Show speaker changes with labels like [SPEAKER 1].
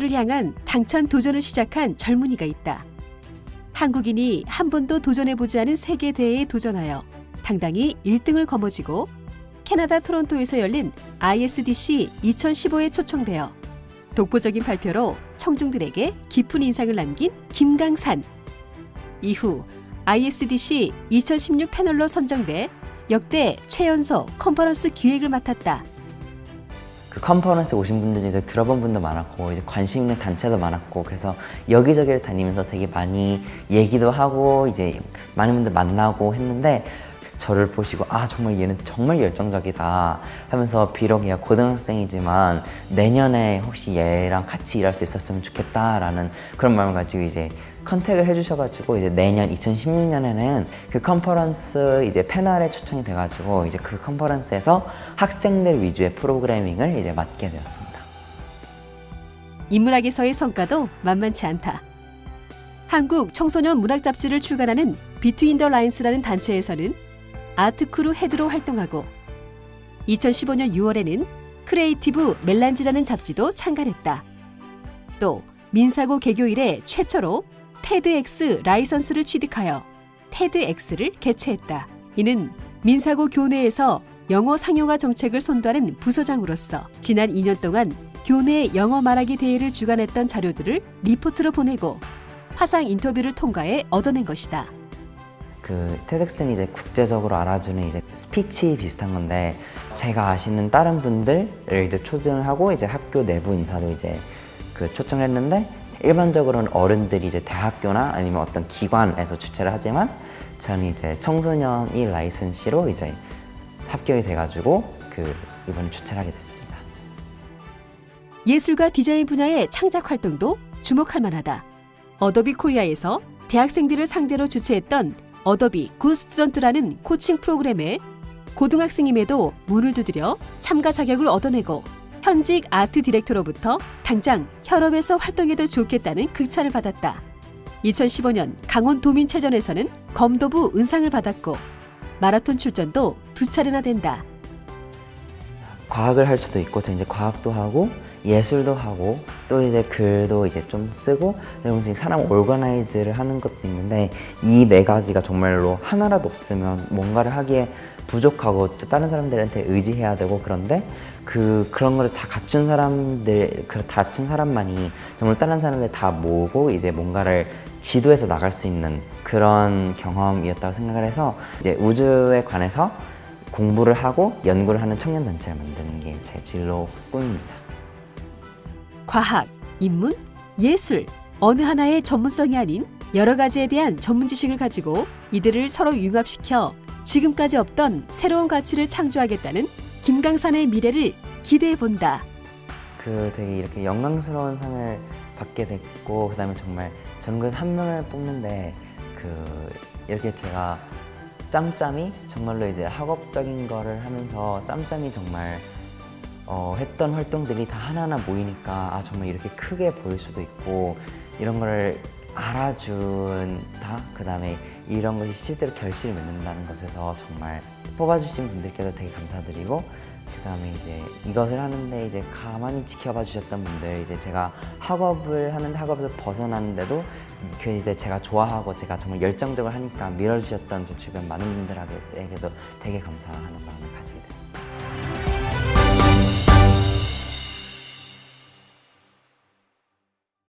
[SPEAKER 1] 세계를 향한 당찬 도전을 시작한 젊은이가 있다. 한국인이 한 번도 도전해보지 않은 세계 대회에 도전하여 당당히 1등을 거머쥐고 캐나다 토론토에서 열린 ISDC 2015에 초청되어 독보적인 발표로 청중들에게 깊은 인상을 남긴 김강산. 이후 ISDC 2016 패널로 선정돼 역대 최연소 컨퍼런스 기획을 맡았다.
[SPEAKER 2] 그 컨퍼런스 오신 분들 중에서 들어본 분도 많았고 이제 관심 있는 단체도 많았고 그래서 여기저기를 다니면서 되게 많이 얘기도 하고 이제 많은 분들 만나고 했는데 저를 보시고 아 정말 얘는 정말 열정적이다 하면서 비록 얘가 고등학생이지만 내년에 혹시 얘랑 같이 일할 수 있었으면 좋겠다라는 그런 마음을 가지고 이제 컨택을 해주셔가지고 이제 내년 2016년에는 그 컨퍼런스 이제 패널에 초청이 돼가지고 이제 그 컨퍼런스에서 학생들 위주의 프로그래밍을 이제 맡게 되었습니다.
[SPEAKER 1] 인문학에서의 성과도 만만치 않다. 한국 청소년 문학 잡지를 출간하는 비트윈 더 라인스라는 단체에서는 아트크루 헤드로 활동하고 2015년 6월에는 크리에이티브 멜란지라는 잡지도 창간했다. 또 민사고 개교 이래 최초로 테드엑스 라이선스를 취득하여 테드엑스를 개최했다. 이는 민사고 교내에서 영어 상용화 정책을 선도하는 부서장으로서 지난 2년 동안 교내 영어 말하기 대회를 주관했던 자료들을 리포트로 보내고 화상 인터뷰를 통과해 얻어낸 것이다.
[SPEAKER 2] 그 테덱스는 이제 국제적으로 알아주는 이제 스피치 비슷한 건데 제가 아시는 다른 분들을 이제 초청을 하고 이제 학교 내부 인사도 이제 그 초청을 했는데 일반적으로는 어른들이 이제 대학교나 아니면 어떤 기관에서 주최를 하지만 저는 이제 청소년이 라이선시로 이제 합격이 돼가지고 그 이번에 주최를 하게 됐습니다.
[SPEAKER 1] 예술과 디자인 분야의 창작 활동도 주목할 만하다. 어도비 코리아에서 대학생들을 상대로 주최했던 어도비 굿 스튜던트라는 코칭 프로그램에 고등학생임에도 문을 두드려 참가 자격을 얻어내고 현직 아트 디렉터로부터 당장 혈업에서 활동해도 좋겠다는 극찬을 받았다. 2015년 강원 도민체전에서는 검도부 은상을 받았고 마라톤 출전도 두 차례나 된다.
[SPEAKER 2] 과학을 할 수도 있고 저 이제 과학도 하고 예술도 하고 또 이제 글도 이제 좀 쓰고 이제 사람 올거나이즈를 하는 것도 있는데 이 네 가지가 정말로 하나라도 없으면 뭔가를 하기에 부족하고 또 다른 사람들한테 의지해야 되고 그런데 그 그런 거를 다 갖춘 사람들 그 갖춘 사람만이 정말 다른 사람들 다 모으고 이제 뭔가를 지도해서 나갈 수 있는 그런 경험이었다고 생각을 해서 이제 우주에 관해서 공부를 하고 연구를 하는 청년 단체를 만드는 게 제 진로 꿈입니다.
[SPEAKER 1] 과학, 인문, 예술 어느 하나의 전문성이 아닌 여러 가지에 대한 전문 지식을 가지고 이들을 서로 융합시켜 지금까지 없던 새로운 가치를 창조하겠다는 김강산의 미래를 기대해 본다.
[SPEAKER 2] 그 되게 이렇게 영광스러운 상을 받게 됐고 그다음에 정말 전국에서 한 명을 뽑는데 그 이렇게 제가 짬짬이 정말로 이제 학업적인 거를 하면서 짬짬이 정말 어, 했던 활동들이 다 하나하나 모이니까 아 정말 이렇게 크게 보일 수도 있고 이런 거를 알아준다 그 다음에 이런 것이 실제로 결실을 맺는다는 것에서 정말 뽑아주신 분들께도 되게 감사드리고 그 다음에 이제 이것을 하는데 이제 가만히 지켜봐 주셨던 분들 이제 제가 학업을 하는데 학업에서 벗어나는데도 그 이제 제가 좋아하고 제가 정말 열정적으로 하니까 밀어주셨던 제 주변 많은 분들에게도 되게 감사하는 마음을 됐습니다.